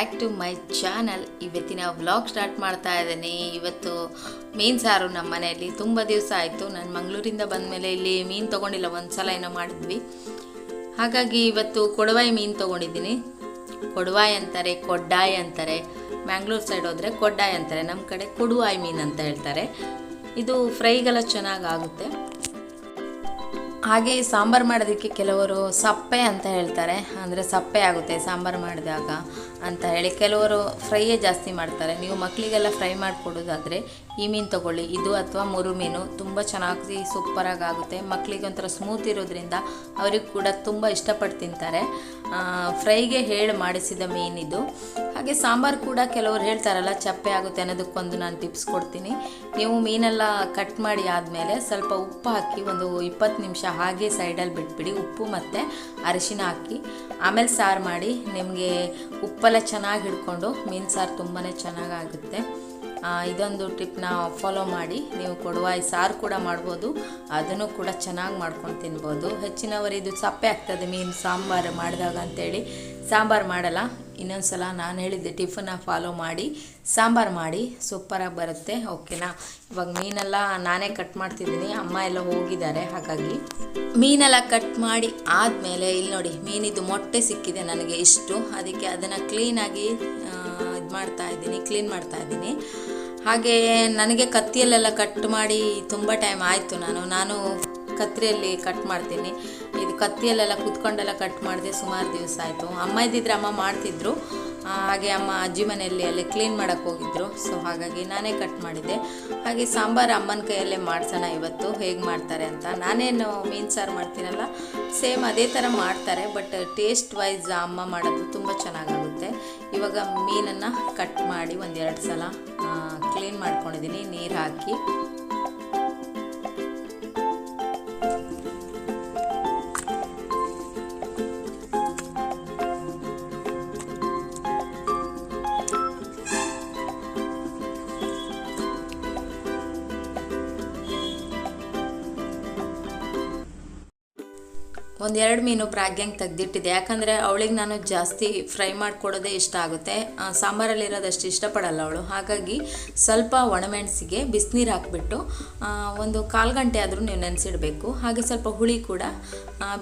Back to my channel ಇವತ್ತಿನ vlog start ಮಾಡ್ತಾ ಇದ್ದೀನಿ. ಇವತ್ತು ಮೀನು ಸಾರು ನಮ್ಮ ಮನೆಯಲ್ಲಿ ತುಂಬ ದಿವಸ ಆಯಿತು. ನಾನು ಮಂಗಳೂರಿಂದ ಬಂದಮೇಲೆ ಇಲ್ಲಿ ಮೀನು ತೊಗೊಂಡಿಲ್ಲ ಒಂದು ಸಲ ಏನೋ ಮಾಡಿದ್ವಿ. ಹಾಗಾಗಿ ಇವತ್ತು ಕೊಡವಾಯಿ ಮೀನು ತೊಗೊಂಡಿದ್ದೀನಿ. ಕೊಡವಾಯಿ ಅಂತಾರೆ, ಕೊಡ್ಡಾಯಿ ಅಂತಾರೆ. ಮ್ಯಾಂಗ್ಳೂರ್ ಸೈಡ್ ಹೋದರೆ ಕೊಡ್ಡಾಯಿ ಅಂತಾರೆ. ನಮ್ಮ ಕಡೆ ಕೊಡುವಾಯಿ ಮೀನು ಅಂತ ಹೇಳ್ತಾರೆ. ಇದು ಫ್ರೈಗೆಲ್ಲ ಚೆನ್ನಾಗಿ ಆಗುತ್ತೆ. ಹಾಗೆ ಸಾಂಬಾರು ಮಾಡೋದಕ್ಕೆ ಕೆಲವರು ಸಪ್ಪೆ ಅಂತ ಹೇಳ್ತಾರೆ. ಅಂದರೆ ಸಪ್ಪೆ ಆಗುತ್ತೆ ಸಾಂಬಾರು ಮಾಡಿದಾಗ ಅಂತ ಹೇಳಿ ಕೆಲವರು ಫ್ರೈಯೇ ಜಾಸ್ತಿ ಮಾಡ್ತಾರೆ. ನೀವು ಮಕ್ಕಳಿಗೆಲ್ಲ ಫ್ರೈ ಮಾಡಿಕೊಡೋದಾದರೆ ಈ ಮೀನು ತೊಗೊಳ್ಳಿ. ಇದು ಅಥವಾ ಮುರು ಮೀನು ತುಂಬ ಚೆನ್ನಾಗಿ ಸೂಪರಾಗಿ ಆಗುತ್ತೆ ಮಕ್ಕಳಿಗೆ ಒಂಥರ ಸ್ಮೂತ್ ಇರೋದ್ರಿಂದ ಅವ್ರಿಗೆ ಕೂಡ ತುಂಬ ಇಷ್ಟಪಟ್ಟು ತಿಂತಾರೆ. ಫ್ರೈಗೆ ಹೇಳಿ ಮಾಡಿಸಿದ ಮೀನಿದು ಹಾಗೆ ಸಾಂಬಾರು ಕೂಡ ಕೆಲವರು ಹೇಳ್ತಾರಲ್ಲ, ಚಪ್ಪೆ ಆಗುತ್ತೆ ಅನ್ನೋದಕ್ಕೊಂದು ನಾನು ಟಿಪ್ಸ್ ಕೊಡ್ತೀನಿ. ನೀವು ಮೀನೆಲ್ಲ ಕಟ್ ಮಾಡಿ ಆದಮೇಲೆ ಸ್ವಲ್ಪ ಉಪ್ಪು ಹಾಕಿ ಒಂದು ಇಪ್ಪತ್ತು ನಿಮಿಷ ಹಾಗೆ ಸೈಡಲ್ಲಿ ಬಿಟ್ಬಿಡಿ. ಉಪ್ಪು ಮತ್ತು ಅರಿಶಿನ ಹಾಕಿ. ಆಮೇಲೆ ಸಾರು ಮಾಡಿ ನಿಮಗೆ ಉಪ್ಪೆಲ್ಲ ಚೆನ್ನಾಗಿ ಹಿಡ್ಕೊಂಡು ಮೀನು ಸಾರು ತುಂಬಾ ಚೆನ್ನಾಗಾಗುತ್ತೆ. ಇದೊಂದು ಟಿಪ್ನ ಫಾಲೋ ಮಾಡಿ ನೀವು ಕೊಡುವಾಯಿ ಸಾರು ಕೂಡ ಮಾಡ್ಬೋದು. ಅದನ್ನು ಕೂಡ ಚೆನ್ನಾಗಿ ಮಾಡ್ಕೊಂಡು ತಿನ್ಬೋದು. ಹೆಚ್ಚಿನವರು ಇದು ಸಪ್ಪೆ ಆಗ್ತದೆ, ಮೀನು, ಸಾಂಬಾರು ಮಾಡಿದಾಗ ಅಂತೇಳಿ. ಸಾಂಬಾರು ಮಾಡಲ್ಲ ಇನ್ನೊಂದು ಸಲ ನಾನು ಹೇಳಿದ್ದೆ ಟಿಫನ್ನ ಫಾಲೋ ಮಾಡಿ, ಸಾಂಬಾರು ಮಾಡಿ ಸೂಪರಾಗಿ ಬರುತ್ತೆ ಓಕೆನಾ ಇವಾಗ ಮೀನೆಲ್ಲ ನಾನೇ ಕಟ್ ಮಾಡ್ತಿದ್ದೀನಿ, ಅಮ್ಮ ಎಲ್ಲ ಹೋಗಿದ್ದಾರೆ, ಹಾಗಾಗಿ. ಮೀನೆಲ್ಲ ಕಟ್ ಮಾಡಿ ಆದಮೇಲೆ ಇಲ್ಲಿ ನೋಡಿ, ಮೀನಿದು ಮೊಟ್ಟೆ ಸಿಕ್ಕಿದೆ ನನಗೆ ಇಷ್ಟು. ಅದಕ್ಕೆ ಅದನ್ನು ಕ್ಲೀನಾಗಿ ಇದು ಮಾಡ್ತಾ ಇದ್ದೀನಿ ಕ್ಲೀನ್ ಮಾಡ್ತಾ ಇದ್ದೀನಿ. ಹಾಗೆ ನನಗೆ ಕತ್ತಿಯಲ್ಲೆಲ್ಲ ಕಟ್ ಮಾಡಿ ತುಂಬ ಟೈಮ್ ಆಯಿತು ನಾನು. ನಾನು ಕತ್ತರಿಯಲ್ಲಿ ಕಟ್ ಮಾಡ್ತೀನಿ. ಇದು ಕತ್ತಿಯಲ್ಲೆಲ್ಲ ಕುತ್ಕೊಂಡೆಲ್ಲ ಕಟ್ ಮಾಡಿದೆ, ಸುಮಾರು ದಿವಸ ಆಯಿತು. ಅಮ್ಮ ಇದ್ದಿದ್ರೆ ಅಮ್ಮ ಮಾಡ್ತಿದ್ರು. ಹಾಗೆ ಅಮ್ಮ ಅಜ್ಜಿ ಮನೆಯಲ್ಲಿ ಅಲ್ಲಿ ಕ್ಲೀನ್ ಮಾಡೋಕ್ಕೆ ಹೋಗಿದ್ರು. ಸೊ ಹಾಗಾಗಿ ನಾನೇ ಕಟ್ ಮಾಡಿದ್ದೆ ಹಾಗೆ ಸಾಂಬಾರು ಅಮ್ಮನ ಕೈಯಲ್ಲೇ ಮಾಡ್ಸೋಣ ಇವತ್ತು. ಹೇಗೆ ಮಾಡ್ತಾರೆ ಅಂತ. ನಾನೇನು ಮೀನು ಸಾರು ಮಾಡ್ತೀನಲ್ಲ, ಸೇಮ್ ಅದೇ ಥರ ಮಾಡ್ತಾರೆ ಬಟ್ ಟೇಸ್ಟ್ ವೈಸ್ ಅಮ್ಮ ಮಾಡೋದು ತುಂಬ ಚೆನ್ನಾಗಾಗುತ್ತೆ. ಇವಾಗ ಮೀನನ್ನು ಕಟ್ ಮಾಡಿ ಒಂದೆರಡು ಸಲ ಕ್ಲೀನ್ ಮಾಡ್ಕೊಂಡಿದ್ದೀನಿ, ನೀರು ಹಾಕಿ. ಒಂದೆರಡು ಮೀನು ಪ್ರಾಗ್ಯಾಂಗೆ ತೆಗೆದಿಟ್ಟಿದ್ದೆ ಯಾಕಂದರೆ ಅವಳಿಗೆ ನಾನು ಜಾಸ್ತಿ ಫ್ರೈ ಮಾಡಿಕೊಡೋದೇ ಇಷ್ಟ ಆಗುತ್ತೆ. ಸಾಂಬಾರಲ್ಲಿರೋದಷ್ಟು ಇಷ್ಟಪಡಲ್ಲ ಅವಳು. ಹಾಗಾಗಿ ಸ್ವಲ್ಪ ಒಣಮೆಣಸಿಗೆ ಬಿಸಿನೀರು ಹಾಕಿಬಿಟ್ಟು ಒಂದು ಕಾಲು ಗಂಟೆ ಆದರೂ ನೀವು ನೆನೆಸಿಡಬೇಕು. ಹಾಗೆ ಸ್ವಲ್ಪ ಹುಳಿ ಕೂಡ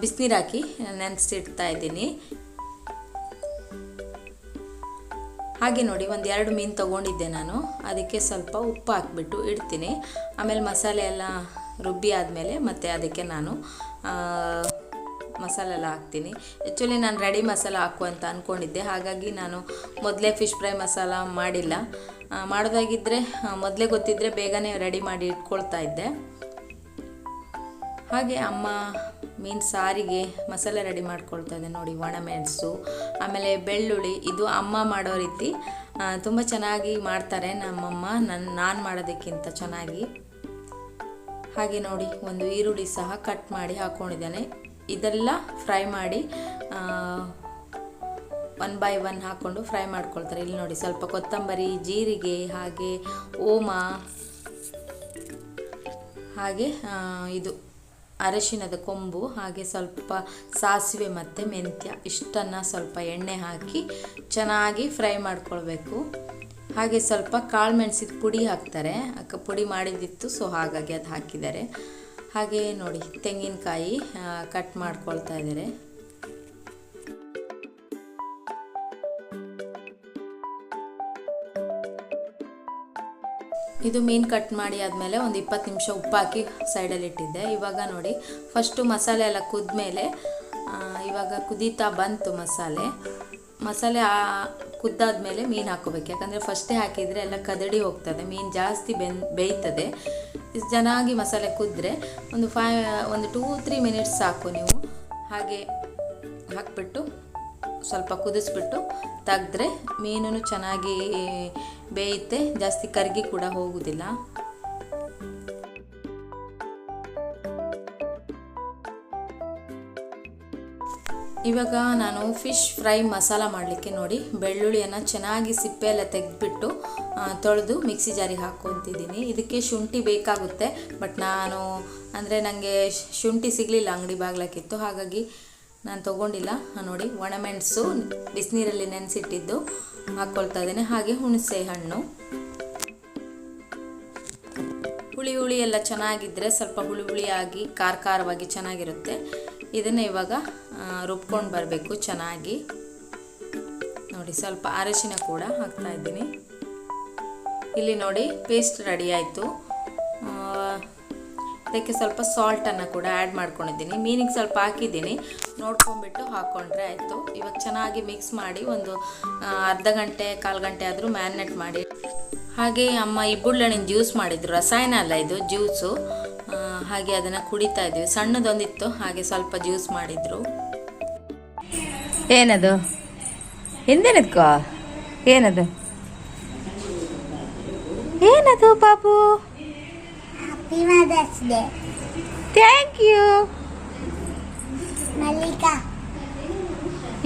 ಬಿಸಿನೀರು ಹಾಕಿ ನೆನೆಸಿಡ್ತಾ ಇದ್ದೀನಿ. ಹಾಗೆ ನೋಡಿ ಒಂದು ಎರಡು ಮೀನು ತೊಗೊಂಡಿದ್ದೆ ನಾನು. ಅದಕ್ಕೆ ಸ್ವಲ್ಪ ಉಪ್ಪು ಹಾಕಿಬಿಟ್ಟು ಇಡ್ತೀನಿ. ಆಮೇಲೆ ಮಸಾಲೆ ಎಲ್ಲ ರುಬ್ಬಿ ಆದಮೇಲೆ ಮತ್ತು ಅದಕ್ಕೆ ನಾನು ಮಸಾಲೆ ಎಲ್ಲ ಹಾಕ್ತೀನಿ. ಆ್ಯಕ್ಚುಲಿ ನಾನು ರೆಡಿ ಮಸಾಲ ಹಾಕು ಅಂತ ಅಂದ್ಕೊಂಡಿದ್ದೆ ಹಾಗಾಗಿ ನಾನು ಮೊದಲೇ ಫಿಶ್ ಫ್ರೈ ಮಸಾಲ ಮಾಡಿಲ್ಲ. ಮಾಡೋದಾಗಿದ್ದರೆ ಮೊದಲೇ ಗೊತ್ತಿದ್ದರೆ ಬೇಗನೆ ರೆಡಿ ಮಾಡಿ ಇಟ್ಕೊಳ್ತಾ ಇದ್ದೆ. ಹಾಗೆ ಅಮ್ಮ ಮೀನು ಸಾರಿಗೆ ಮಸಾಲೆ ರೆಡಿ ಮಾಡ್ಕೊಳ್ತಾ ಇದೆ ನೋಡಿ, ಒಣಮೆಣಸು, ಆಮೇಲೆ ಬೆಳ್ಳುಳ್ಳಿ. ಇದು ಅಮ್ಮ ಮಾಡೋ ರೀತಿ ತುಂಬ ಚೆನ್ನಾಗಿ ಮಾಡ್ತಾರೆ ನಮ್ಮಮ್ಮ. ನನ್ನ ನಾನು ಮಾಡೋದಕ್ಕಿಂತ ಚೆನ್ನಾಗಿ. ಹಾಗೆ ನೋಡಿ, ಒಂದು ಈರುಳ್ಳಿ ಸಹ ಕಟ್ ಮಾಡಿ ಹಾಕ್ಕೊಂಡಿದ್ದಾನೆ ಇದೆಲ್ಲ ಫ್ರೈ ಮಾಡಿ ಒನ್ ಬೈ ಒನ್ ಹಾಕ್ಕೊಂಡು ಫ್ರೈ ಮಾಡ್ಕೊಳ್ತಾರೆ. ಇಲ್ಲಿ ನೋಡಿ, ಸ್ವಲ್ಪ ಕೊತ್ತಂಬರಿ, ಜೀರಿಗೆ, ಹಾಗೆ ಓಮ, ಹಾಗೆ ಇದು ಅರಶಿನದ ಕೊಂಬು, ಹಾಗೆ ಸ್ವಲ್ಪ ಸಾಸಿವೆ ಮತ್ತು ಮೆಂತ್ಯ, ಇಷ್ಟನ್ನು ಸ್ವಲ್ಪ ಎಣ್ಣೆ ಹಾಕಿ ಚೆನ್ನಾಗಿ ಫ್ರೈ ಮಾಡ್ಕೊಳ್ಬೇಕು. ಹಾಗೆ ಸ್ವಲ್ಪ ಕಾಳು ಮೆಣಸಿದ ಪುಡಿ ಹಾಕ್ತಾರೆ. ಅಕ್ಕ, ಪುಡಿ ಮಾಡಿದ್ದಿತ್ತು, ಸೊ ಹಾಗಾಗಿ ಅದು ಹಾಕಿದ್ದಾರೆ. ಹಾಗೆ ನೋಡಿ, ತೆಂಗಿನಕಾಯಿ ಕಟ್ ಮಾಡ್ಕೊಳ್ತಾ ಇದ್ದಾರೆ. ಇದು ಮೀನು ಕಟ್ ಮಾಡಿ ಆದಮೇಲೆ ಒಂದು ಇಪ್ಪತ್ತು ನಿಮಿಷ ಉಪ್ಪಾಕಿ ಸೈಡಲ್ಲಿ ಇಟ್ಟಿದ್ದೆ. ಇವಾಗ ನೋಡಿ ಫಸ್ಟು ಮಸಾಲೆ ಎಲ್ಲ ಕುದ್ಮೇಲೆ ಇವಾಗ ಕುದೀತಾ ಬಂತು ಮಸಾಲೆ. ಮಸಾಲೆ ಕುದ್ದಾದ್ಮೇಲೆ ಮೀನು ಹಾಕೋಬೇಕು ಯಾಕಂದರೆ ಫಸ್ಟೇ ಹಾಕಿದರೆ ಎಲ್ಲ ಕದಡಿ ಹೋಗ್ತದೆ, ಮೀನು ಜಾಸ್ತಿ ಬೆನ್, ಬೇಯ್ತದೆ. ಚೆನ್ನಾಗಿ ಮಸಾಲೆ ಕುದ್ರೆ ಒಂದು ಫೈ ಒಂದು ಟೂ ತ್ರೀ ಮಿನಿಟ್ಸ್ ಸಾಕು ನೀವು. ಹಾಗೆ ಹಾಕ್ಬಿಟ್ಟು ಸ್ವಲ್ಪ ಕುದಿಸ್ಬಿಟ್ಟು ತೆಗೆದ್ರೆ ಮೀನು ಚೆನ್ನಾಗಿ ಬೇಯುತ್ತೆ. ಜಾಸ್ತಿ ಕರ್ಗಿ ಕೂಡ ಹೋಗುವುದಿಲ್ಲ ಇವಾಗ ನಾನು ಫಿಶ್ ಫ್ರೈ ಮಸಾಲ ಮಾಡಲಿಕ್ಕೆ ನೋಡಿ, ಬೆಳ್ಳುಳ್ಳಿಯನ್ನು ಚೆನ್ನಾಗಿ ಸಿಪ್ಪೆ ಎಲ್ಲ ತೆಗೆದ್ಬಿಟ್ಟು ತೊಳೆದು ಮಿಕ್ಸಿ ಜಾರಿಗೆ ಹಾಕ್ಕೊತಿದ್ದೀನಿ. ಇದಕ್ಕೆ ಶುಂಠಿ ಬೇಕಾಗುತ್ತೆ, ಬಟ್ ನಾನು, ಅಂದರೆ ನನಗೆ ಶುಂಠಿ ಸಿಗಲಿಲ್ಲ, ಅಂಗಡಿ ಬಾಗ್ಲಕ್ಕಿತ್ತು ಹಾಗಾಗಿ ನಾನು ತೊಗೊಂಡಿಲ್ಲ. ನೋಡಿ, ಒಣಮೆಣಸು, ಬಿಸಿನೀರಲ್ಲಿ ನೆನೆಸಿಟ್ಟಿದ್ದು ಹಾಕ್ಕೊಳ್ತಾ ಇದ್ದೇನೆ. ಹಾಗೆ ಹುಣಸೆ ಹಣ್ಣು. ಹುಳಿ ಹುಳಿ ಎಲ್ಲ ಚೆನ್ನಾಗಿದ್ದರೆ ಸ್ವಲ್ಪ ಹುಳಿ ಹುಳಿಯಾಗಿ ಖಾರ ಖಾರವಾಗಿ ಚೆನ್ನಾಗಿರುತ್ತೆ. ಇದನ್ನು ಇವಾಗ ರುಬ್ಕೊಂಡು ಬರಬೇಕು ಚೆನ್ನಾಗಿ. ನೋಡಿ, ಸ್ವಲ್ಪ ಅರಶಿನ ಕೂಡ ಹಾಕ್ತಾ ಇದ್ದೀನಿ. ಇಲ್ಲಿ ನೋಡಿ ಪೇಸ್ಟ್ ರೆಡಿ ಆಯಿತು. ಅದಕ್ಕೆ ಸ್ವಲ್ಪ ಸಾಲ್ಟನ್ನು ಕೂಡ ಆ್ಯಡ್ ಮಾಡ್ಕೊಂಡಿದ್ದೀನಿ. ಮೀನಿಗೆ ಸ್ವಲ್ಪ ಹಾಕಿದ್ದೀನಿ. ನೋಡ್ಕೊಂಬಿಟ್ಟು ಹಾಕ್ಕೊಂಡ್ರೆ ಆಯಿತು. ಇವಾಗ ಚೆನ್ನಾಗಿ ಮಿಕ್ಸ್ ಮಾಡಿ ಒಂದು ಅರ್ಧ ಗಂಟೆ, ಕಾಲು ಗಂಟೆ ಆದರೂ ಮ್ಯಾರಿನೇಟ್ ಮಾಡಿ. ಹಾಗೆ ಅಮ್ಮ ಇಬ್ಬುಳ್ಳಣ್ಣಿನ ಜ್ಯೂಸ್ ಮಾಡಿದ್ರು. ರಸಾಯನ ಅಲ್ಲ ಇದು ಜ್ಯೂಸು ಹಾಗೆ ಅದನ್ನು ಕುಡಿತಾ ಇದ್ದೀವಿ ಸಣ್ಣದೊಂದಿತ್ತು, ಹಾಗೆ ಸ್ವಲ್ಪ ಜ್ಯೂಸ್ ಮಾಡಿದ್ರು. ಏನದು? ಹಿಂದೇನದ್ಕೋ? ಏನದು? ಏನದು ಬಾಬು Happy Mother's Day. Thank you Malika.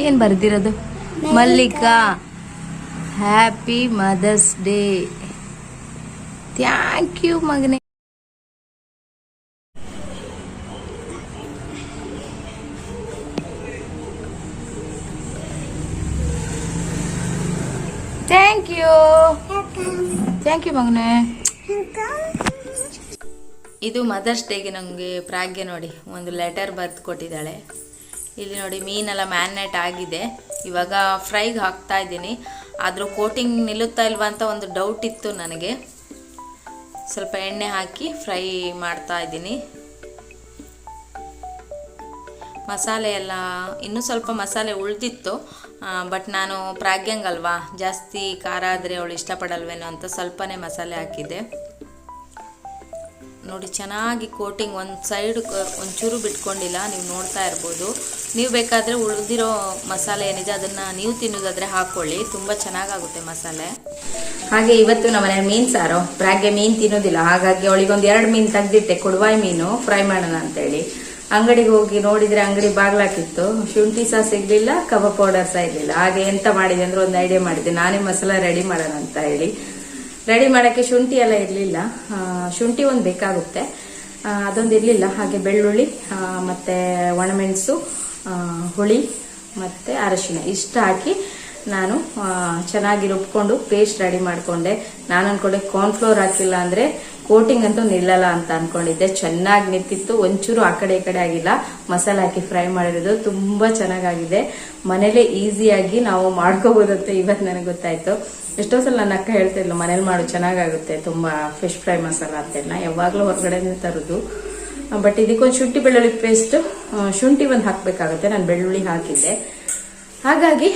ಏನು ಬರ್ದಿರೋದು? Mallika. Happy mother's day thank you ಮಗನೇ. ಥ್ಯಾಂಕ್ ಯು ಥ್ಯಾಂಕ್ ಯು ಮಗನೇ. ಇದು ಮದರ್ಸ್ ಡೇಗೆ ನನಗೆ ಪ್ರಾಗ್ಯ ನೋಡಿ, ಒಂದು ಲೆಟರ್ ಬರೆದು ಕೊಟ್ಟಿದ್ದಾಳೆ. ಇಲ್ಲಿ ನೋಡಿ, ಮೀನೆಲ್ಲ ಮ್ಯಾರಿನೇಟ್ ಆಗಿದೆ. ಇವಾಗ ಫ್ರೈಗೆ ಹಾಕ್ತಾ ಇದ್ದೀನಿ. ಆದರೂ ಕೋಟಿಂಗ್ ನಿಲ್ಲುತ್ತಾ ಇಲ್ವಾ ಅಂತ ಒಂದು ಡೌಟ್ ಇತ್ತು ನನಗೆ. ಸ್ವಲ್ಪ ಎಣ್ಣೆ ಹಾಕಿ ಫ್ರೈ ಮಾಡ್ತಾ ಇದ್ದೀನಿ. ಮಸಾಲೆ ಎಲ್ಲ, ಇನ್ನೂ ಸ್ವಲ್ಪ ಮಸಾಲೆ ಉಳಿದಿತ್ತು. ಬಟ್ ನಾನು ಪ್ರಾಗ್ಯಂಗಲ್ವಾ ಜಾಸ್ತಿ ಖಾರ ಆದರೆ ಅವಳು ಇಷ್ಟಪಡಲ್ವೇನೋ ಅಂತ ಸ್ವಲ್ಪನೇ ಮಸಾಲೆ ಹಾಕಿದ್ದೆ. ನೋಡಿ, ಚೆನ್ನಾಗಿ ಕೋಟಿಂಗ್ ಒಂದು ಸೈಡ್ ಒಂಚೂರು ಬಿಟ್ಕೊಂಡಿಲ್ಲ, ನೀವು ನೋಡ್ತಾ ಇರ್ಬೋದು. ನೀವು ಬೇಕಾದರೆ ಉಳಿದಿರೋ ಮಸಾಲೆ ಏನಿದೆ ಅದನ್ನು ನೀವು ತಿನ್ನೋದಾದರೆ ಹಾಕ್ಕೊಳ್ಳಿ ತುಂಬ ಚೆನ್ನಾಗಾಗುತ್ತೆ ಮಸಾಲೆ. ಹಾಗೆ ಇವತ್ತು ನಮ್ಮ ಮನೆ ಸಾರು. ಪ್ರಾಗ್ಗೆ ಮೀನು ತಿನ್ನೋದಿಲ್ಲ, ಹಾಗಾಗಿ ಅವಳಿಗೆ ಒಂದು ಎರಡು ಮೀನು ತೆಗೆದಿಟ್ಟೆ, ಕೊಡುವಾಯಿ ಮೀನು. ಫ್ರೈ ಮಾಡೋಣ ಅಂತೇಳಿ. ಅಂಗಡಿಗೆ ಹೋಗಿ ನೋಡಿದ್ರೆ ಅಂಗಡಿ ಬಾಗ್ಲಾಕಿತ್ತು. ಶುಂಠಿ ಸಹ ಸಿಗ್ಲಿಲ್ಲ, ಕಬಾಬ್ ಪೌಡರ್ ಸಹ ಇರಲಿಲ್ಲ. ಹಾಗೆ ಎಂತ ಮಾಡಿದೆ ಅಂದ್ರೆ ಒಂದು ಐಡಿಯಾ ಮಾಡಿದ್ದೆ ನಾನೇ ಮಸಾಲ ರೆಡಿ ಮಾಡೋಣ ಅಂತ ಹೇಳಿ. ರೆಡಿ ಮಾಡೋಕ್ಕೆ ಶುಂಠಿ ಎಲ್ಲ ಇರಲಿಲ್ಲ. ಶುಂಠಿ ಒಂದು ಬೇಕಾಗುತ್ತೆ. ಅದೊಂದು ಇರಲಿಲ್ಲ. ಹಾಗೆ ಬೆಳ್ಳುಳ್ಳಿ ಮತ್ತು ಒಣಮೆಣಸು ಹುಳಿ, ಮತ್ತೆ ಅರಶಿನ ಇಷ್ಟು ಹಾಕಿ ನಾನು ಚೆನ್ನಾಗಿ ರುಬ್ಕೊಂಡು ಪೇಸ್ಟ್ ರೆಡಿ ಮಾಡಿಕೊಂಡೆ. ನಾನು ಅನ್ಕೊಂಡೆ ಕಾರ್ನ್ಫ್ಲೋರ್ ಹಾಕಿಲ್ಲ ಅಂದರೆ ಕೋಟಿಂಗ್ ಅಂತೂ ನಿಲ್ಲಲ್ಲ ಅಂತ ಅನ್ಕೊಂಡಿದ್ದೆ. ಚೆನ್ನಾಗಿ ನಿಂತಿತ್ತು. ಒಂಚೂರು ಆ ಕಡೆ ಈ ಕಡೆ ಆಗಿಲ್ಲ. ಮಸಾಲೆ ಹಾಕಿ ಫ್ರೈ ಮಾಡಿರೋದು ತುಂಬ ಚೆನ್ನಾಗಾಗಿದೆ. ಮನೇಲೆ ಈಸಿಯಾಗಿ ನಾವು ಮಾಡ್ಕೋಬೋದಂತ ಇವತ್ತು ನನಗೆ ಗೊತ್ತಾಯ್ತು. ಎಷ್ಟೋ ಸಲ ನನ್ನ ಅಕ್ಕ ಹೇಳ್ತಿದ್ಲು ಮನೇಲಿ ಮಾಡು, ಚೆನ್ನಾಗಾಗುತ್ತೆ. ತುಂಬ ಫಿಶ್ ಫ್ರೈ ಮಸಾಲ ಅಂತೆಲ್ಲ ಯಾವಾಗಲೂ ಹೊರಗಡೆನೇ ತರೋದು. ಬಟ್ ಇದಕ್ಕೊಂದು ಶುಂಠಿ ಬೆಳ್ಳುಳ್ಳಿ ಪೇಸ್ಟ್ ಶುಂಠಿ ಒಂದು ಹಾಕಬೇಕಾಗುತ್ತೆ. ನಾನು ಬೆಳ್ಳುಳ್ಳಿ ಹಾಕಿದ್ದೆ. ಹಾಗಾಗಿ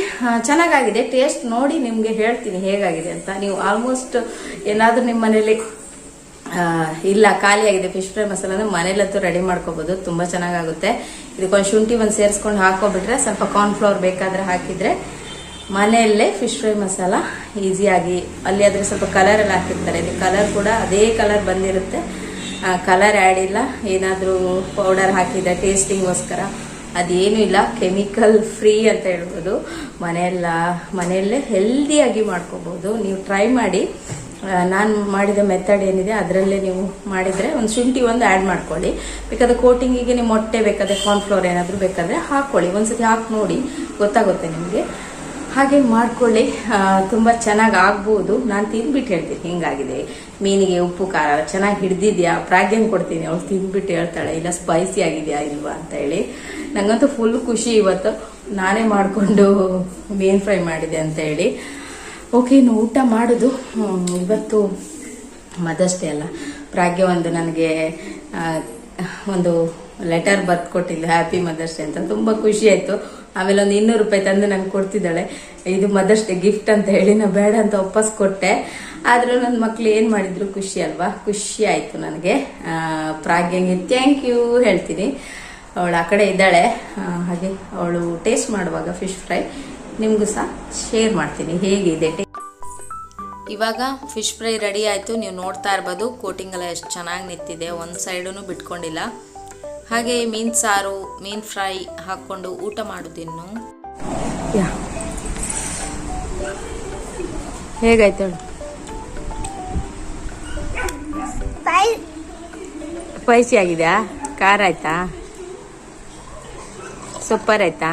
ಚೆನ್ನಾಗಾಗಿದೆ. ಟೇಸ್ಟ್ ನೋಡಿ ನಿಮಗೆ ಹೇಳ್ತೀನಿ ಹೇಗಾಗಿದೆ ಅಂತ. ನೀವು ಆಲ್ಮೋಸ್ಟ್ ಏನಾದರೂ ನಿಮ್ಮ ಮನೇಲಿ ಇಲ್ಲ, ಖಾಲಿಯಾಗಿದೆ ಫಿಶ್ ಫ್ರೈ ಮಸಾಲ ಅಂದರೆ ಮನೇಲಂತೂ ರೆಡಿ ಮಾಡ್ಕೋಬಹುದು ತುಂಬಾ ಚೆನ್ನಾಗಾಗುತ್ತೆ. ಇದಕ್ಕೊಂದು ಶುಂಠಿ ಒಂದು ಸೇರಿಸ್ಕೊಂಡು ಹಾಕೋಬಿಟ್ರೆ ಸ್ವಲ್ಪ ಕಾರ್ನ್ಫ್ಲವರ್ ಬೇಕಾದ್ರೆ ಹಾಕಿದ್ರೆ ಮನೆಯಲ್ಲೇ ಫಿಶ್ ಫ್ರೈ ಮಸಾಲ ಈಸಿಯಾಗಿ ಅಲ್ಲಿ ಆದರೆ ಸ್ವಲ್ಪ ಕಲರ್ ಎಲ್ಲ ಹಾಕಿರ್ತಾರೆ. ಇದು ಕಲರ್ ಕೂಡ ಅದೇ ಕಲರ್ ಬಂದಿರುತ್ತೆ. ಕಲರ್ ಆ್ಯಡ್ ಇಲ್ಲ. ಏನಾದರೂ ಪೌಡರ್ ಹಾಕಿದ್ರೆ ಟೇಸ್ಟಿಂಗೋಸ್ಕರ ಅದೇನು ಇಲ್ಲ ಕೆಮಿಕಲ್ ಫ್ರೀ ಅಂತ ಹೇಳ್ಬೋದು. ಮನೆಯೆಲ್ಲ, ಮನೆಯಲ್ಲೇ ಹೆಲ್ದಿಯಾಗಿ ಮಾಡ್ಕೋಬೋದು. ನೀವು ಟ್ರೈ ಮಾಡಿ. ನಾನು ಮಾಡಿದ ಮೆಥಡ್ ಏನಿದೆ, ಅದರಲ್ಲೇ ನೀವು ಮಾಡಿದರೆ ಒಂದು ಶುಂಠಿ ಒಂದು ಆ್ಯಡ್ ಮಾಡ್ಕೊಳ್ಳಿ. ಬೇಕಾದ್ರೆ ಕೋಟಿಂಗಿಗೆ ನೀವು ಮೊಟ್ಟೆ ಬೇಕಾದ್ರೆ ಕಾರ್ನ್ಫ್ಲೋರ್ ಏನಾದರೂ ಬೇಕಾದರೆ ಹಾಕ್ಕೊಳ್ಳಿ ಒಂದ್ಸತಿ ಹಾಕಿ ನೋಡಿ, ಗೊತ್ತಾಗುತ್ತೆ ನಿಮಗೆ. ಹಾಗೆ ಮಾಡ್ಕೊಳ್ಳಿ. ತುಂಬ ಚೆನ್ನಾಗಿ ಆಗ್ಬೋದು. ನಾನು ತಿಂದ್ಬಿಟ್ಟು ಹೇಳ್ತೀನಿ, ಹಿಂಗಾಗಿದೆ. ಮೀನಿಗೆ ಉಪ್ಪು, ಖಾರ, ಚೆನ್ನಾಗಿ ಹಿಡ್ದಿದ್ಯಾ? ಪ್ರಾಗ್ಯನ್ ಕೊಡ್ತೀನಿ. ಅವಳು ತಿಂದ್ಬಿಟ್ಟು ಹೇಳ್ತಾಳೆ, ಇಲ್ಲ ಸ್ಪೈಸಿ ಆಗಿದೆಯಾ ಇಲ್ವಾ ಅಂತ ಹೇಳಿ. ನಂಗಂತೂ ಫುಲ್ ಖುಷಿ ಇವತ್ತು. ನಾನೇ ಮಾಡಿಕೊಂಡು ಮೀನು ಫ್ರೈ ಮಾಡಿದೆ ಅಂತ ಹೇಳಿ. ಓಕೆ ಇನ್ನು ಊಟ ಮಾಡೋದು. ಇವತ್ತು ಮದರ್ಸ್ ಡೇ ಅಲ್ಲ. ಪ್ರಾಗ್ಯ ಒಂದು ನನಗೆ ಒಂದು ಲೆಟರ್ ಬರ್ದು ಕೊಟ್ಟಿಲ್ಲ ಹ್ಯಾಪಿ ಮದರ್ಸ್ ಡೇ ಅಂತ. ತುಂಬ ಖುಷಿ ಆಯಿತು. ಆಮೇಲೆ ಒಂದು ಇನ್ನೂರು ರೂಪಾಯಿ ತಂದು ನಂಗೆ ಕೊಡ್ತಿದ್ದಾಳೆ. ಇದು ಮದರ್ಸ್ ಡೇ ಗಿಫ್ಟ್ ಅಂತ ಹೇಳಿ ನಾ ಬೇಡ ಅಂತ ವಾಪಸ್ ಕೊಟ್ಟೆ. ಆದರೂ ನನ್ನ ಮಕ್ಕಳು ಏನು ಮಾಡಿದ್ರು ಖುಷಿ ಅಲ್ವಾ? ಖುಷಿ ಆಯಿತು ನನಗೆ. ಪ್ರಾಗ್ಯಂಗೆ ಥ್ಯಾಂಕ್ ಯು ಹೇಳ್ತೀನಿ. ಅವಳು ಆ ಕಡೆ ಇದ್ದಾಳೆ. ಹಾಗೆ ಅವಳು ಟೇಸ್ಟ್ ಮಾಡುವಾಗ ಫಿಶ್ ಫ್ರೈ ನಿಮಗೂ ಸಹ ಶೇರ್ ಮಾಡ್ತೀನಿ. ಹೇಗಿದೆ? ಇವಾಗ ಫಿಶ್ ಫ್ರೈ ರೆಡಿ ಆಯಿತು. ನೀವು ನೋಡ್ತಾ ಇರ್ಬೋದು ಕೋಟಿಂಗ್ ಎಲ್ಲ ಎಷ್ಟು ಚೆನ್ನಾಗಿ ನಿಂತಿದೆ. ಒಂದು ಸೈಡೂ ಬಿಟ್ಕೊಂಡಿಲ್ಲ. ಹಾಗೆ ಮೀನು ಸಾರು ಮೀನು ಫ್ರೈ ಹಾಕ್ಕೊಂಡು ಊಟ ಮಾಡೋದಿನ್ನು ಹೇಗಾಯ್ತು. ಸ್ಪೈಸಿ ಆಗಿದೆಯಾ? ಖಾರ ಆಯ್ತಾ? ಸೂಪರ್ ಆಯ್ತಾ?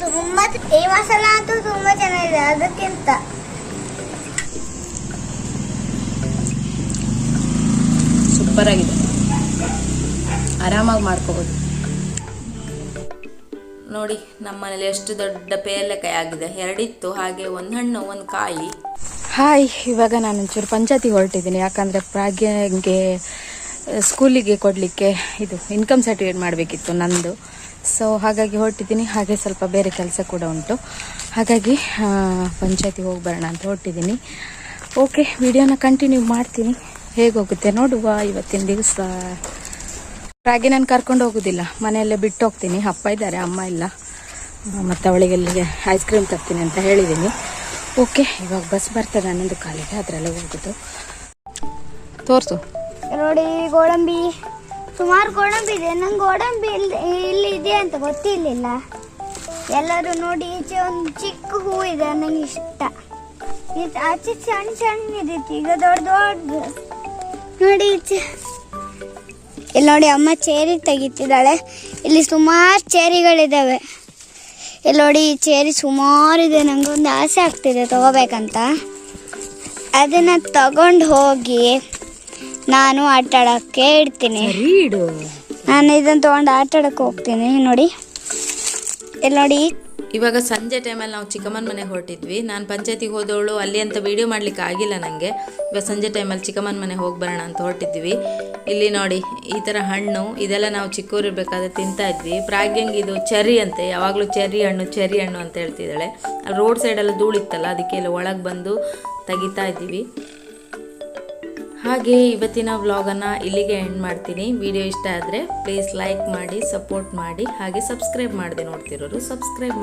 ತುಂಬಾ ಈ ಮಸಾಲ ಅಂತೂ ತುಂಬಾ ಚೆನ್ನಾಗಿದೆ ಅದಕ್ಕಿಂತ. ಸೂಪರ್ ಆಗಿದೆ. ಆರಾಮಾಗಿ ಮಾಡ್ಕೋಬೋದು. ನೋಡಿ ನಮ್ಮನೇಲಿ ಎಷ್ಟು ದೊಡ್ಡ ಪೇರ್ಲೆಕಾಯಿ ಆಗಿದೆ. ಎರಡಿತ್ತು ಹಾಗೆ ಒಂದು ಹಣ್ಣು ಒಂದು ಕಾಯಿ. ಹಾಯ್ ಇವಾಗ ನಾನು ಒಂಚೂರು ಪಂಚಾಯತಿ ಹೊರಟಿದ್ದೀನಿ. ಯಾಕಂದರೆ ಪ್ರಾಜ್ಞೆಗೆ ಸ್ಕೂಲಿಗೆ ಕೊಡಲಿಕ್ಕೆ ಇದು ಇನ್ಕಮ್ ಸರ್ಟಿಫಿಕೇಟ್ ಮಾಡಬೇಕಿತ್ತು ನಂದು. ಸೊ ಹಾಗಾಗಿ ಹೊರಟಿದ್ದೀನಿ. ಹಾಗೆ ಸ್ವಲ್ಪ ಬೇರೆ ಕೆಲಸ ಕೂಡ ಉಂಟು. ಹಾಗಾಗಿ ಪಂಚಾಯತಿ ಹೋಗಿ ಬರೋಣ ಅಂತ ಹೊರಟಿದ್ದೀನಿ. ಓಕೆ ವಿಡಿಯೋನ ಕಂಟಿನ್ಯೂ ಮಾಡ್ತೀನಿ. ಹೇಗೆ ಹೋಗುತ್ತೆ ನೋಡುವ ಇವತ್ತಿನ ದಿವಸ. ರಾಗಿ ನಾನು ಕರ್ಕೊಂಡು ಹೋಗೋದಿಲ್ಲ. ಮನೆಯಲ್ಲೇ ಬಿಟ್ಟು ಹೋಗ್ತೀನಿ. ಅಪ್ಪ ಇದ್ದಾರೆ, ಅಮ್ಮ ಇಲ್ಲ. ಮತ್ತು ಅವಳಿಗೆ ಅಲ್ಲಿಗೆ ಐಸ್ ಕ್ರೀಮ್ ತರ್ತೀನಿ ಅಂತ ಹೇಳಿದ್ದೀನಿ. ಓಕೆ ಇವಾಗ ಬಸ್ ಬರ್ತದೆ ಹನ್ನೊಂದು ಕಾಲಿಗೆ. ಅದರಲ್ಲೇ ಹೋಗೋದು. ತೋರಿಸು. ನೋಡಿ, ಗೋಡಂಬಿ. ಸುಮಾರು ಗೋಡಂಬಿ ಇದೆ. ನಂಗೆ ಗೋಡಂಬಿ ಇಲ್ಲಿ ಇದೆ ಅಂತ ಗೊತ್ತಿರಲಿಲ್ಲ. ಎಲ್ಲರೂ ನೋಡಿ, ಈಚೆ ಒಂದು ಚಿಕ್ಕ ಹೂ ಇದೆ ನಂಗೆ ಇಷ್ಟ. ಇದು ಆಚೆ ಸಣ್ಣ ಸಣ್ಣ ಇದೆ, ಈಗ ದೊಡ್ಡ ದೊಡ್ಡದು ನೋಡಿ ಈಚೆ. ಇಲ್ಲಿ ನೋಡಿ, ಅಮ್ಮ ಚೇರಿ ತೆಗಿತಿದ್ದಾಳೆ. ಇಲ್ಲಿ ಸುಮಾರು ಚೇರಿಗಳಿದ್ದಾವೆ ಇಲ್ಲಿ ನೋಡಿ, ಈ ಚೇರಿ ಸುಮಾರು ಇದೆ. ನಂಗೆ ಒಂದು ಆಸೆ ಆಗ್ತಿದೆ ತಗೋಬೇಕಂತ. ಅದನ್ನು ತಗೊಂಡು ಹೋಗಿ ನಾನು ಆಟ ಆಡಕ್ಕೆ ಇಡ್ತೀನಿ ನಾನು ಇದನ್ನು ತಗೊಂಡು ಆಟ ಆಡಕ್ಕೆ ಹೋಗ್ತೀನಿ. ನೋಡಿ. ಇಲ್ಲಿ ನೋಡಿ. ಇವಾಗ ಸಂಜೆ ಟೈಮಲ್ಲಿ ನಾವು ಚಿಕ್ಕಮ್ಮನ ಮನೆಗೆ ಹೊರಟಿದ್ವಿ. ನಾನು ಪಂಚಾಯತಿಗೆ ಹೋದವಳು ಅಲ್ಲಿ ಅಂತ ವಿಡಿಯೋ ಮಾಡ್ಲಿಕ್ಕೆ ಆಗಿಲ್ಲ ನನಗೆ ಇವಾಗ ಸಂಜೆ ಟೈಮಲ್ಲಿ ಚಿಕ್ಕಮ್ಮನ ಮನೆಗೆ ಹೋಗಿ ಬರೋಣ ಅಂತ ಹೊರಟಿದ್ವಿ. ಇಲ್ಲಿ ನೋಡಿ ಈ ಥರ ಹಣ್ಣು ಇದೆಲ್ಲ ನಾವು ಚಿಕ್ಕವರಿರ್ಬೇಕಾದ್ರೆ ಇರಬೇಕಾದ್ರೆ ತಿಂತಾ ಇದ್ವಿ. ಪ್ರಾಗ್ಯಂಗೆ ಇದು ಚೆರಿ ಅಂತೆ ಯಾವಾಗಲೂ ಚೆರ್ರಿ ಹಣ್ಣು ಚೆರ್ರಿ ಹಣ್ಣು ಅಂತ ಹೇಳ್ತಿದ್ದಾಳೆ. ರೋಡ್ ಸೈಡೆಲ್ಲ ಧೂಳಿತ್ತಲ್ಲ ಅದಕ್ಕೆ ಇಲ್ಲಿ ಒಳಗೆ ಬಂದು ತೆಗಿತಾ ಇದ್ದೀವಿ. ಹಾಗೆ ಇವತ್ತಿನ ವ್ಲಾಗನ್ನು ಇಲ್ಲಿಗೆ ಎಂಡ್ ಮಾಡ್ತೀನಿ. ವಿಡಿಯೋ ಇಷ್ಟ ಆದರೆ ಪ್ಲೀಸ್ ಲೈಕ್ ಮಾಡಿ ಸಪೋರ್ಟ್ ಮಾಡಿ, ಹಾಗೆ ಸಬ್ಸ್ಕ್ರೈಬ್ ಮಾಡದೆ ನೋಡ್ತಿರೋರು. ಸಬ್ಸ್ಕ್ರೈಬ್